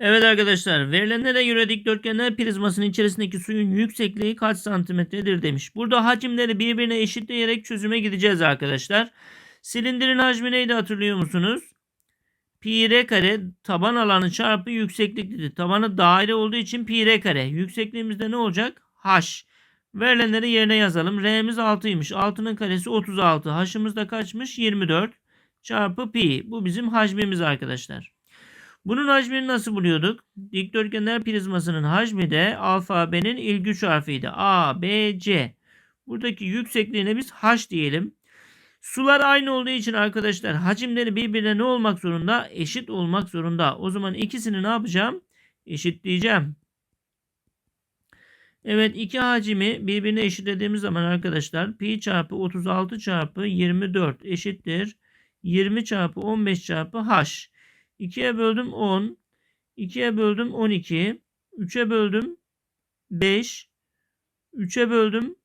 Evet arkadaşlar verilenlere göre dikdörtgenler prizmasının içerisindeki suyun yüksekliği kaç santimetredir demiş. Burada hacimleri birbirine eşitleyerek çözüme gideceğiz arkadaşlar. Silindirin hacmi neydi hatırlıyor musunuz? Pi r kare taban alanı çarpı yükseklik dedi. Tabanı daire olduğu için pi r kare. Yüksekliğimizde ne olacak? H. Verilenleri yerine yazalım. R'miz 6'ymış. 6'nın karesi 36. H'ımız da kaçmış? 24 çarpı pi. Bu bizim hacmimiz arkadaşlar. Bunun hacmini nasıl buluyorduk? Dikdörtgenler prizmasının hacmi de alfabenin ilk üç harfiydi. A, B, C. Buradaki yüksekliğine biz H diyelim. Sular aynı olduğu için arkadaşlar hacimleri birbirine ne olmak zorunda? Eşit olmak zorunda. O zaman ikisini ne yapacağım? Eşitleyeceğim. Evet iki hacimi birbirine eşitlediğimiz zaman arkadaşlar pi çarpı 36 çarpı 24 eşittir. 20 çarpı 15 çarpı h. 2'ye böldüm 10. 2'ye böldüm 12. 3'e böldüm 5. 3'e böldüm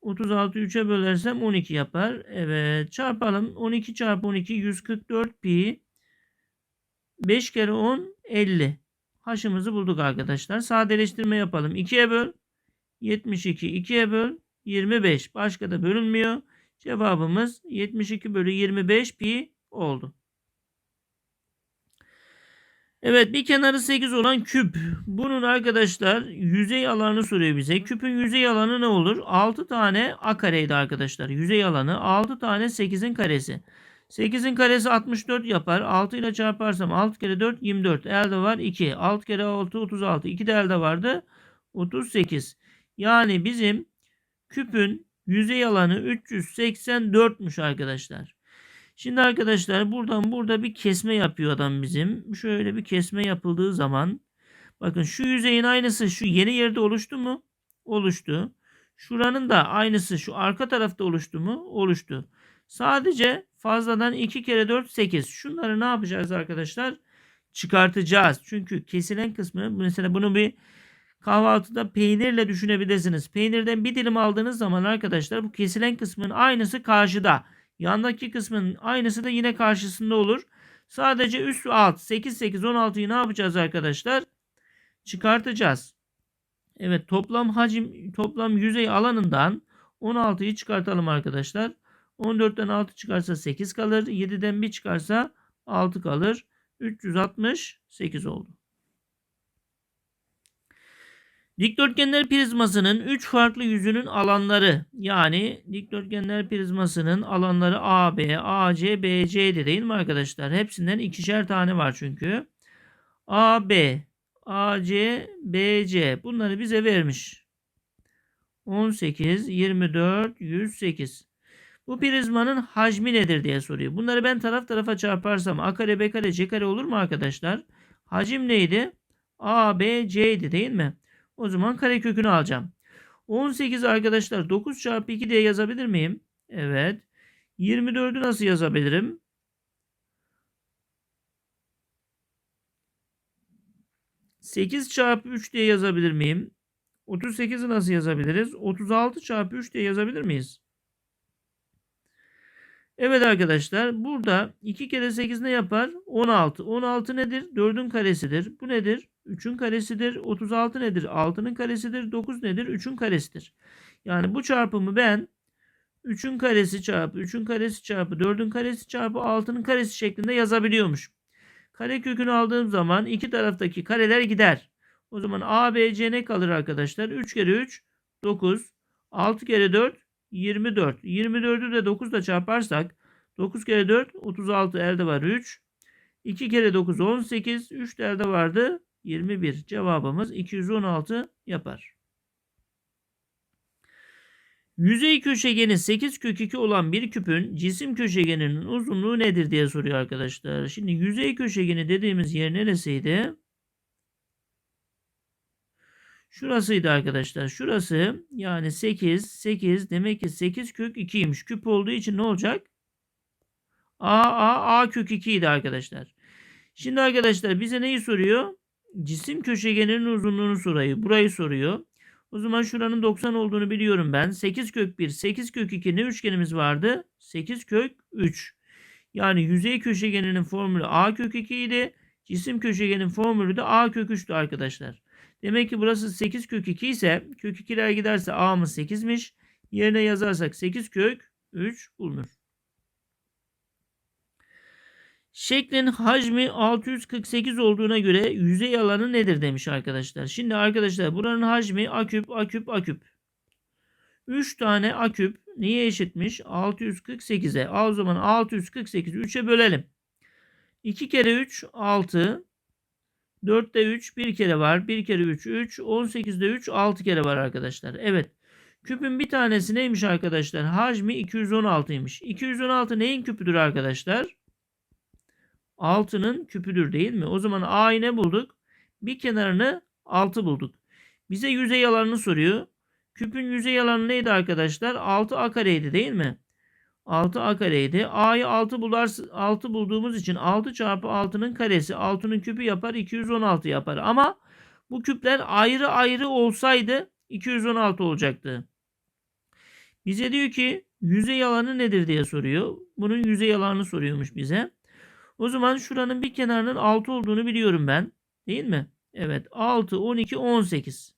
36 3'e bölersem 12 yapar. Evet çarpalım. 12 çarpı 12 144 pi. 5 kere 10 50. Haşımızı bulduk arkadaşlar. Sadeleştirme yapalım. 2'ye böl 72. 2'ye böl 25. Başka da bölünmüyor. Cevabımız 72 bölü 25 pi oldu. Evet bir kenarı 8 olan küp. Bunun arkadaşlar yüzey alanı soruyor bize. Küpün yüzey alanı ne olur? 6 tane a kareydi arkadaşlar. Yüzey alanı 6 tane 8'in karesi. 8'in karesi 64 yapar. 6 ile çarparsam 6 kere 4 24. Elde var 2. 6 kere 6 36. 2 de elde vardı. 38. Yani bizim küpün yüzey alanı 384'müş arkadaşlar. Şimdi arkadaşlar buradan burada bir kesme yapıyor adam bizim. Şöyle bir kesme yapıldığı zaman bakın şu yüzeyin aynısı şu yeni yerde oluştu mu? Oluştu. Şuranın da aynısı şu arka tarafta oluştu mu? Oluştu. Sadece fazladan 2 kere 4 8. Şunları ne yapacağız arkadaşlar? Çıkartacağız. Çünkü kesilen kısmı mesela bunu bir kahvaltıda peynirle düşünebilirsiniz. Peynirden bir dilim aldığınız zaman arkadaşlar bu kesilen kısmın aynısı karşıda. Yandaki kısmın aynısı da yine karşısında olur. Sadece üst ve alt 8 8 16'yı ne yapacağız arkadaşlar? Çıkartacağız. Evet toplam hacim toplam yüzey alanından 16'yı çıkartalım arkadaşlar. 14'ten 6 çıkarsa 8 kalır. 7'den 1 çıkarsa 6 kalır. 368 oldu. Dikdörtgenler prizmasının 3 farklı yüzünün alanları yani dikdörtgenler prizmasının alanları AB, AC, BC'di değil mi arkadaşlar? Hepsinden ikişer tane var çünkü. AB, AC, BC bunları bize vermiş. 18, 24, 108. Bu prizmanın hacmi nedir diye soruyor. Bunları ben taraf tarafa çarparsam A kare, B kare, C kare olur mu arkadaşlar? Hacim neydi? A, C'ydi değil mi? O zaman karekökünü alacağım. 18 arkadaşlar 9 çarpı 2 diye yazabilir miyim? Evet. 24'ü nasıl yazabilirim? Sekiz çarpı 3 diye yazabilir miyim? 38'i nasıl yazabiliriz? 36 çarpı 3 diye yazabilir miyiz? Evet arkadaşlar burada 2 kere 8 ne yapar? 16. 16 nedir? 4'ün karesidir. Bu nedir? 3'ün karesidir. 36 nedir? 6'nın karesidir. 9 nedir? 3'ün karesidir. Yani bu çarpımı ben 3'ün karesi çarpı 3'ün karesi çarpı 4'ün karesi çarpı 6'nın karesi şeklinde yazabiliyormuş. Kare kökünü aldığım zaman iki taraftaki kareler gider. O zaman A, B, C ne kalır arkadaşlar? 3 kere 3 9. 6 kere 4 24. 24'ü de 9 ile çarparsak 9 kere 4 36 elde var 3. 2 kere 9 18. 3 de elde vardı 21. Cevabımız 216 yapar. Yüzey köşegeni 8 kök 2 olan bir küpün cisim köşegeninin uzunluğu nedir diye soruyor arkadaşlar. Şimdi yüzey köşegeni dediğimiz yer neresiydi? Şurasıydı arkadaşlar. Şurası yani 8 8 demek ki 8 kök 2'ymiş. Küp olduğu için ne olacak? A A A kök 2 idi arkadaşlar. Şimdi arkadaşlar bize neyi soruyor? Cisim köşegeninin uzunluğunu soruyor. Burayı soruyor. O zaman şuranın 90 olduğunu biliyorum ben. 8 kök 1, 8 kök 2 ne üçgenimiz vardı? 8 kök 3. Yani yüzey köşegeninin formülü A kök 2 idi. Cisim köşegenin formülü de a kök 3'tü arkadaşlar. Demek ki burası 8 kök 2 ise kök 2'ler giderse a'mız 8'miş. Yerine yazarsak 8 kök 3 bulunur. Şeklin hacmi 648 olduğuna göre yüzey alanı nedir demiş arkadaşlar. Şimdi arkadaşlar buranın hacmi a küp a küp a küp. 3 tane a küp niye eşitmiş? 648'e. O zaman 648'i 3'e bölelim. 2 kere 3 6. 4'te 3 bir kere var. 1 kere 3 3. 18'de 3 6 kere var arkadaşlar. Evet. Küpün bir tanesi neymiş arkadaşlar? Hacmi 216'ymış. 216 neyin küpüdür arkadaşlar? 6'nın küpüdür değil mi? O zaman A'yı ne bulduk? Bir kenarını 6 bulduk. Bize yüzey alanını soruyor. Küpün yüzey alanı neydi arkadaşlar? 6 a kareydi değil mi? 6 a kareydi. A'yı 6 bular 6 bulduğumuz için 6 çarpı 6'nın karesi 6'nın küpü yapar 216 yapar. Ama bu küpler ayrı ayrı olsaydı 216 olacaktı. Bize diyor ki yüzey alanı nedir diye soruyor. Bunun yüzey alanını soruyormuş bize. O zaman şuranın bir kenarının 6 olduğunu biliyorum ben. Değil mi? Evet 6, 12, 18.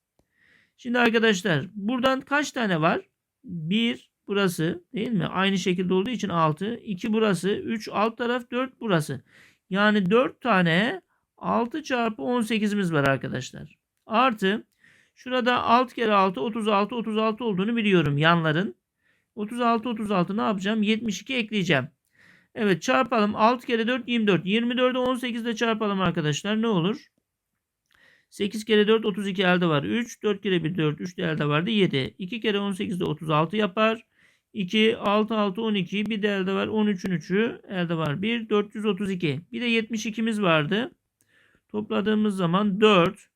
Şimdi arkadaşlar buradan kaç tane var? 1 burası değil mi? Aynı şekilde olduğu için 6. 2 burası. 3 alt taraf 4 burası. Yani 4 tane 6 çarpı 18'imiz var arkadaşlar. Artı şurada 6 kere 6 36 36 olduğunu biliyorum yanların. 36 36 ne yapacağım? 72 ekleyeceğim. Evet çarpalım. 6 kere 4 24. 24'ü 18 ile çarpalım arkadaşlar. Ne olur? 8 kere 4 32 elde var. 3. 4 kere 1 4. 3 de elde vardı. 7. 2 kere 18 de 36 yapar. 2, 6, 6, 12. Bir de elde var. 13'ün 3'ü elde var. 1, 432. Bir de 72'miz vardı. Topladığımız zaman 4.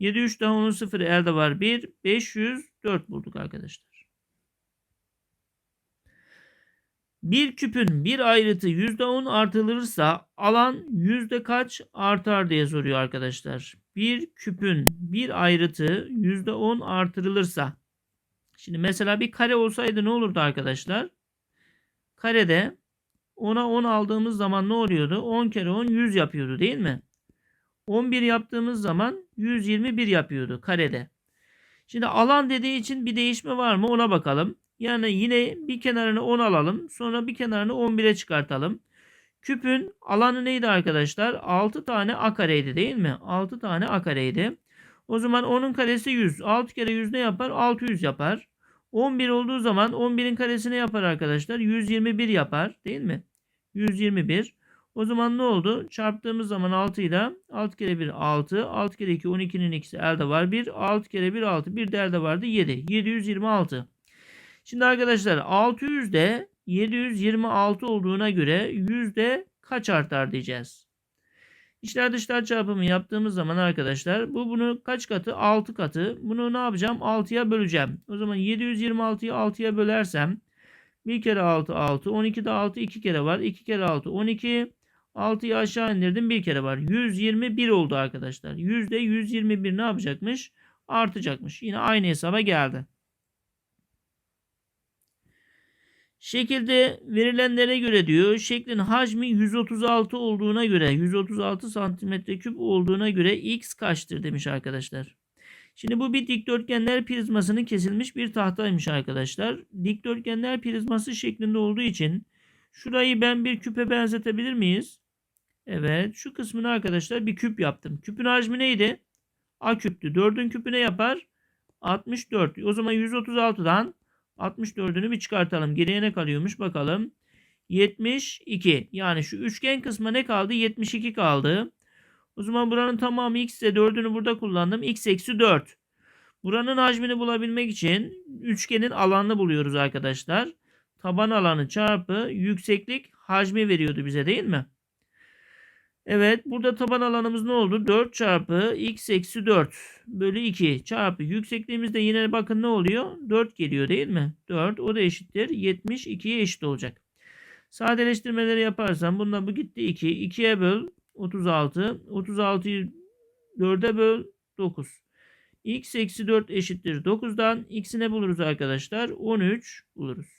7, 3 daha 10'un 0 elde var. 1, 504 bulduk arkadaşlar. Bir küpün bir ayrıtı %10 artırılırsa alan yüzde kaç artar diye soruyor arkadaşlar. Bir küpün bir ayrıtı %10 artırılırsa. Şimdi mesela bir kare olsaydı ne olurdu arkadaşlar? Karede 10'a 10 aldığımız zaman ne oluyordu? 10 kere 10 100 yapıyordu değil mi? 11 yaptığımız zaman 121 yapıyordu karede. Şimdi alan dediği için bir değişme var mı ona bakalım. Yani yine bir kenarını 10 alalım. Sonra bir kenarını 11'e çıkartalım. Küpün alanı neydi arkadaşlar? 6 tane a kareydi değil mi? 6 tane a kareydi. O zaman onun karesi 100. 6 kere 100 ne yapar? 600 yapar. 11 olduğu zaman 11'in karesini yapar arkadaşlar? 121 yapar değil mi? 121. O zaman ne oldu? Çarptığımız zaman 6 ile 6 kere 1 6. 6 kere 2 12'nin ikisi elde var 1. 6 kere 1 6. Bir de elde vardı 7. 726. Şimdi arkadaşlar 600'de 726 olduğuna göre yüzde kaç artar diyeceğiz. İçler dışlar çarpımı yaptığımız zaman arkadaşlar bu bunu kaç katı? 6 katı. Bunu ne yapacağım? 6'ya böleceğim. O zaman 726'yı 6'ya bölersem 1 kere 6 6. 12'de 6 2 kere var. 2 kere 6 12. 6'yı aşağı indirdim bir kere var. 121 oldu arkadaşlar. Yüzde 121 ne yapacakmış? Artacakmış. Yine aynı hesaba geldi. Şekilde verilenlere göre diyor şeklin hacmi 136 olduğuna göre 136 santimetre küp olduğuna göre x kaçtır demiş arkadaşlar. Şimdi bu bir dikdörtgenler prizmasının kesilmiş bir tahtaymış arkadaşlar. Dikdörtgenler prizması şeklinde olduğu için şurayı ben bir küpe benzetebilir miyiz? Evet şu kısmını arkadaşlar bir küp yaptım. Küpün hacmi neydi? A küptü. 4'ün küpü ne yapar? 64. O zaman 136'dan 64'ünü bir çıkartalım. Geriye ne kalıyormuş bakalım. 72. Yani şu üçgen kısmı ne kaldı? 72 kaldı. O zaman buranın tamamı x ise 4'ünü burada kullandım. x eksi 4. Buranın hacmini bulabilmek için üçgenin alanını buluyoruz arkadaşlar. Taban alanı çarpı yükseklik hacmi veriyordu bize değil mi? Evet burada taban alanımız ne oldu? 4 çarpı x eksi 4 bölü 2 çarpı yüksekliğimizde yine bakın ne oluyor? 4 geliyor değil mi? 4 o da eşittir. 72'ye eşit olacak. Sadeleştirmeleri yaparsam bundan bu gitti 2. 2'ye böl 36. 36'yı 4'e böl 9. x eksi 4 eşittir 9'dan x'i ne buluruz arkadaşlar? 13 buluruz.